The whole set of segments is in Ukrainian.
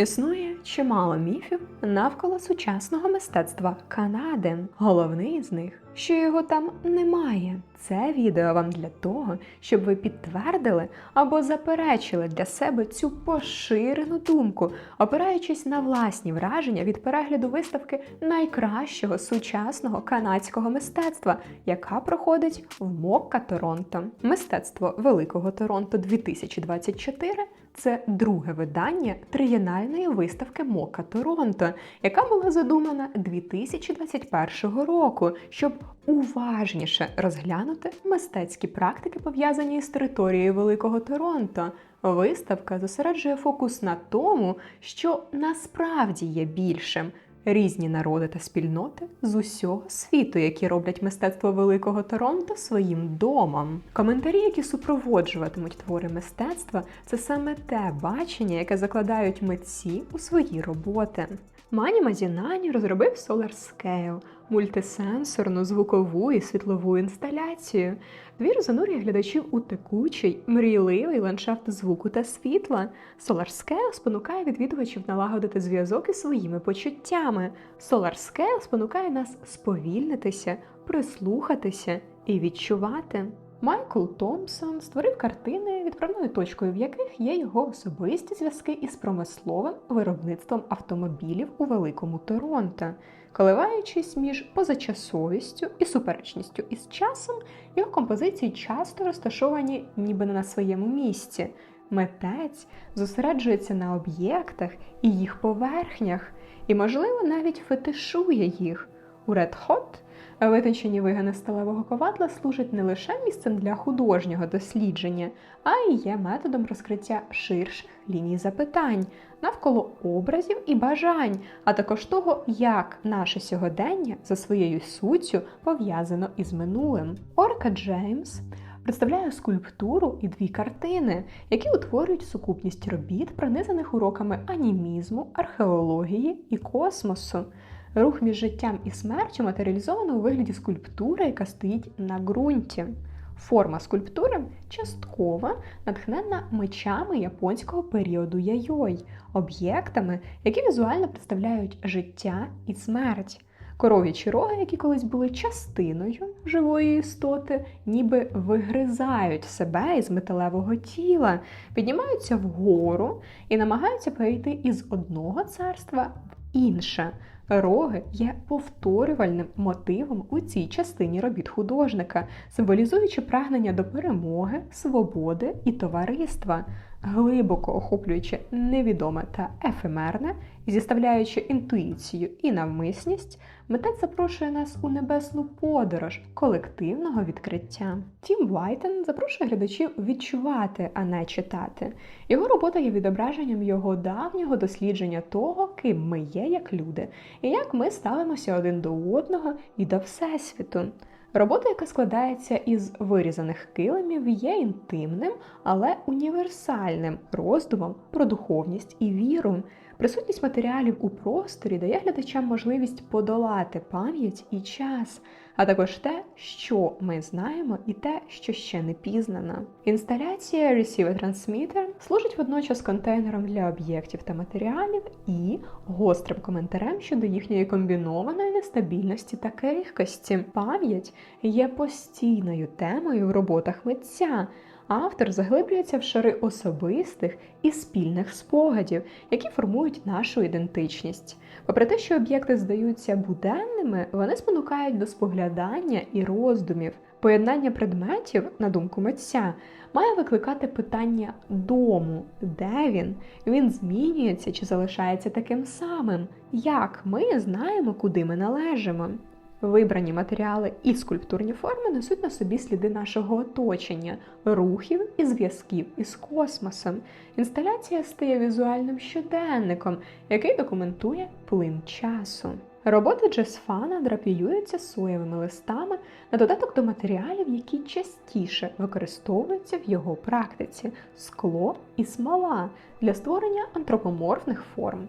Існує чимало міфів навколо сучасного мистецтва Канади. Головний з них, що його там немає. Це відео вам для того, щоб ви підтвердили або заперечили для себе цю поширену думку, опираючись на власні враження від перегляду виставки найкращого сучасного канадського мистецтва, яка проходить в Мокка Торонто. Мистецтво Великого Торонто 2024 це друге видання триєнальної виставки Мока Торонто, яка була задумана 2021 року, щоб уважніше розглянути мистецькі практики, пов'язані з територією Великого Торонто. Виставка зосереджує фокус на тому, що насправді є більшим. Різні народи та спільноти з усього світу, які роблять мистецтво Великого Торонто своїм домом. Коментарі, які супроводжуватимуть твори мистецтва, це саме те бачення, яке закладають митці у свої роботи. Мані Мазінані розробив Solar Scale – мультисенсорну звукову і світлову інсталяцію. Двір занурює глядачів у текучий, мрійливий ландшафт звуку та світла. Scale спонукає відвідувачів налагодити зв'язок із своїми почуттями. Scale спонукає нас сповільнитися, прислухатися і відчувати. Майкл Томпсон створив картини, відправною точкою в яких є його особисті зв'язки із промисловим виробництвом автомобілів у Великому Торонто. Коливаючись між позачасовістю і суперечністю із часом, його композиції часто розташовані ніби не на своєму місці. Митець зосереджується на об'єктах і їх поверхнях, і, можливо, навіть фетишує їх. У Red Hot витончені вигини сталевого коватла служать не лише місцем для художнього дослідження, а й є методом розкриття ширших ліній запитань навколо образів і бажань, а також того, як наше сьогодення за своєю суттю пов'язано із минулим. Орка Джеймс представляє скульптуру і дві картини, які утворюють сукупність робіт, пронизаних уроками анімізму, археології і космосу. Рух між життям і смертю матеріалізовано у вигляді скульптури, яка стоїть на ґрунті. Форма скульптури часткова натхнена мечами японського періоду яйой, об'єктами, які візуально представляють життя і смерть. Коров'ячі роги, які колись були частиною живої істоти, ніби вигризають себе із металевого тіла, піднімаються вгору і намагаються перейти із одного царства в інше. Роги є повторювальним мотивом у цій частині робіт художника, символізуючи прагнення до перемоги, свободи і товариства, глибоко охоплюючи невідоме та ефемерне, і зіставляючи інтуїцію і навмисність, митець запрошує нас у небесну подорож колективного відкриття. Тім Вайтен запрошує глядачів відчувати, а не читати. Його робота є відображенням його давнього дослідження того, ким ми є як люди, і як ми ставимося один до одного і до всесвіту. Робота, яка складається із вирізаних килимів, є інтимним, але універсальним роздумом про духовність і віру. Присутність матеріалів у просторі дає глядачам можливість подолати пам'ять і час, а також те, що ми знаємо, і те, що ще не пізнано. Інсталяція Receiver Transmitter служить водночас контейнером для об'єктів та матеріалів і гострим коментарем щодо їхньої комбінованої нестабільності та крихкості. Пам'ять є постійною темою в роботах митця. Автор заглиблюється в шари особистих і спільних спогадів, які формують нашу ідентичність. Попри те, що об'єкти здаються буденними, вони спонукають до споглядання і роздумів. Поєднання предметів, на думку митця, має викликати питання дому, де він, він змінюється чи залишається таким самим, як ми знаємо, куди ми належимо. Вибрані матеріали і скульптурні форми несуть на собі сліди нашого оточення, рухів і зв'язків із космосом. Інсталяція стає візуальним щоденником, який документує плин часу. Роботи Джесфана драпіюються соєвими листами на додаток до матеріалів, які частіше використовуються в його практиці скло і смола для створення антропоморфних форм.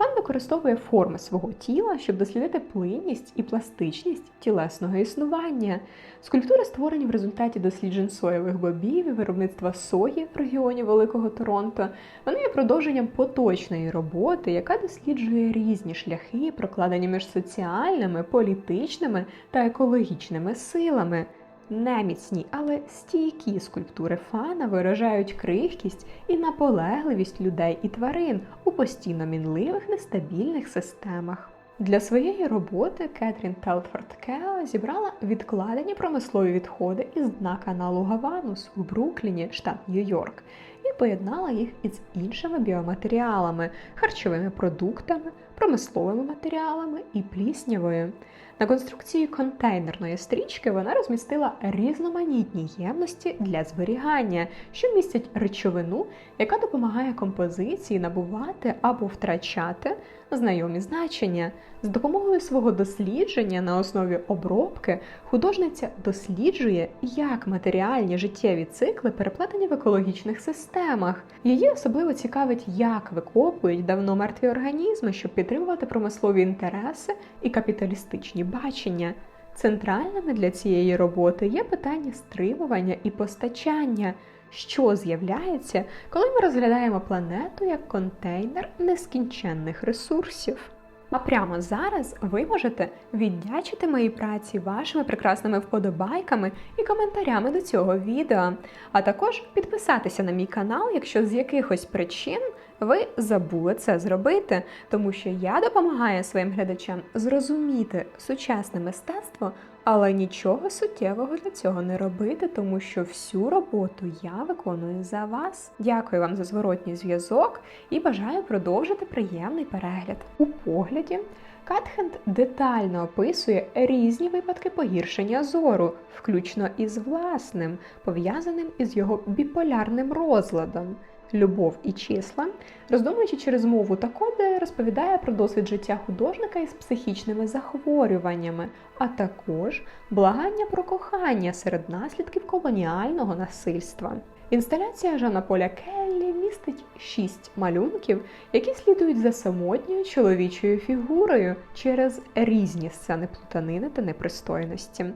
Фан використовує форми свого тіла, щоб дослідити плинність і пластичність тілесного існування. Скульптури створені в результаті досліджень соєвих бобів і виробництва сої в регіоні Великого Торонто. Вони є продовженням поточної роботи, яка досліджує різні шляхи, прокладені між соціальними, політичними та екологічними силами. Неміцні, але стійкі скульптури фана виражають крихкість і наполегливість людей і тварин у постійно мінливих нестабільних системах. Для своєї роботи Кетрін Телфорд Кео зібрала відкладені промислові відходи із дна каналу Гаванус у Брукліні, штат Нью-Йорк, і поєднала їх із іншими біоматеріалами, харчовими продуктами, промисловими матеріалами і пліснявою. На конструкції контейнерної стрічки вона розмістила різноманітні ємності для зберігання, що містять речовину, яка допомагає композиції набувати або втрачати знайомі значення. З допомогою свого дослідження на основі обробки художниця досліджує, як матеріальні життєві цикли переплетені в екологічних системах. Її особливо цікавить, як викопують давно мертві організми, щоб підтримувати промислові інтереси і капіталістичні бачення. Центральними для цієї роботи є питання стримування і постачання, що з'являється, коли ми розглядаємо планету як контейнер нескінченних ресурсів. А прямо зараз ви можете віддячити моїй праці вашими прекрасними вподобайками і коментарями до цього відео, а також підписатися на мій канал, якщо з якихось причин ви забули це зробити, тому що я допомагаю своїм глядачам зрозуміти сучасне мистецтво, але нічого суттєвого для цього не робити, тому що всю роботу я виконую за вас. Дякую вам за зворотній зв'язок і бажаю продовжити приємний перегляд. У погляді Катхенд детально описує різні випадки погіршення зору, включно із власним, пов'язаним із його біполярним розладом. Любов і числа, роздумуючи через мову та коди, розповідає про досвід життя художника із психічними захворюваннями, а також благання про кохання серед наслідків колоніального насильства. Інсталяція Жана Поля Келлі містить шість малюнків, які слідують за самотньою чоловічою фігурою через різні сцени плутанини та непристойності.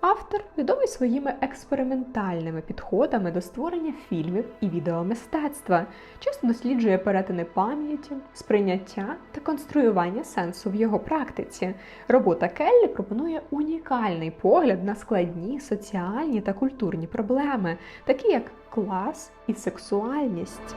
Автор відомий своїми експериментальними підходами до створення фільмів і відеомистецтва, часто досліджує перетини пам'яті, сприйняття та конструювання сенсу в його практиці. Робота Келлі пропонує унікальний погляд на складні соціальні та культурні проблеми, такі як клас і сексуальність.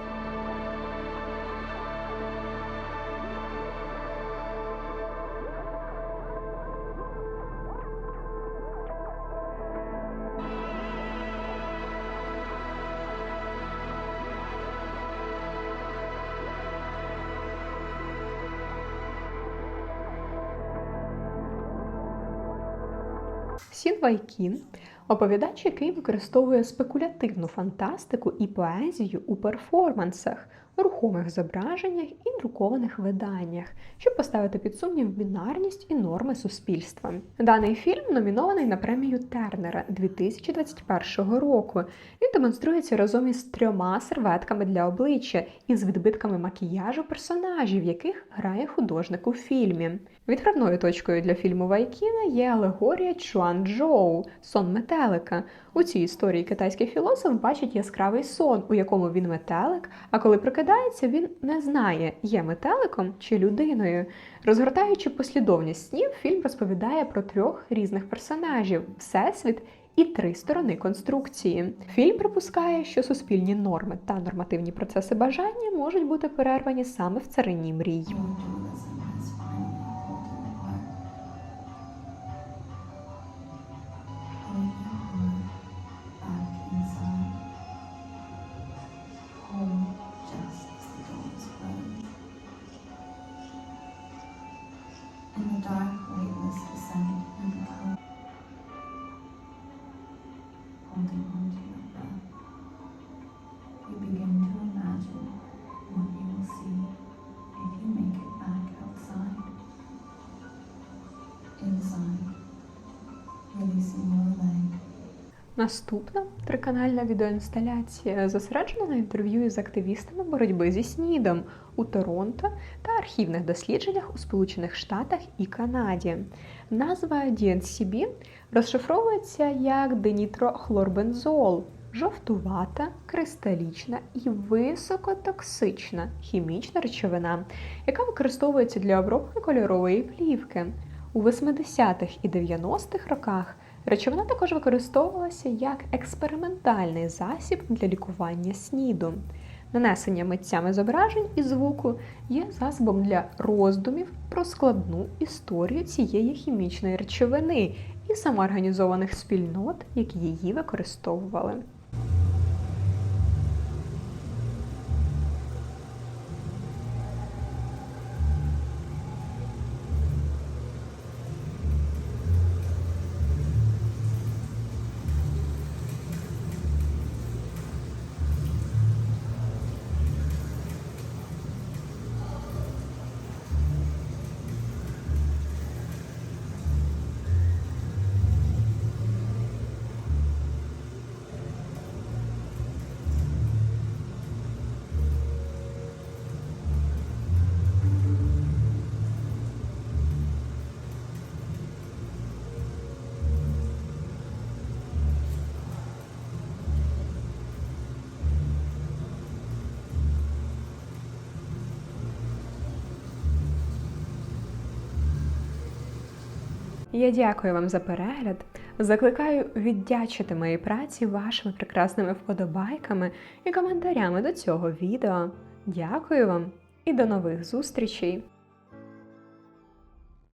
Сін Вайкін оповідач, який використовує спекулятивну фантастику і поезію у перформансах, рухомих зображеннях і друкованих виданнях, щоб поставити під сумнів бінарність і норми суспільства. Даний фільм номінований на премію Тернера 2021 року. Він демонструється разом із трьома серветками для обличчя із відбитками макіяжу персонажів, яких грає художник у фільмі. Відправною точкою для фільму Вайкіна є алегорія Чуан Джоу сон метелика. У цій історії китайський філософ бачить яскравий сон, у якому він метелик, а коли прокидається, він не знає, є метеликом чи людиною. Розгортаючи послідовність снів, фільм розповідає про трьох різних персонажів всесвіт. І три сторони конструкції. Фільм припускає, що суспільні норми та нормативні процеси бажання можуть бути перервані саме в царині мрій. Holding on to your breath, you begin to imagine what you will see if you make it back outside. Inside, releasing your leg. Наступна Триканальна відеоінсталяція зосереджена на інтерв'ю із активістами боротьби зі СНІДом у Торонто та архівних дослідженнях у Сполучених Штатах і Канаді. Назва DNCB розшифровується як динітрохлорбензол, жовтувата, кристалічна і високотоксична хімічна речовина, яка використовується для обробки кольорової плівки. У 80-х і 90-х роках речовина також використовувалася як експериментальний засіб для лікування СНІДу. Нанесення митцями зображень і звуку є засобом для роздумів про складну історію цієї хімічної речовини і самоорганізованих спільнот, які її використовували. Я дякую вам за перегляд. Закликаю віддячити моїй праці вашими прекрасними вподобайками і коментарями до цього відео. Дякую вам і до нових зустрічей!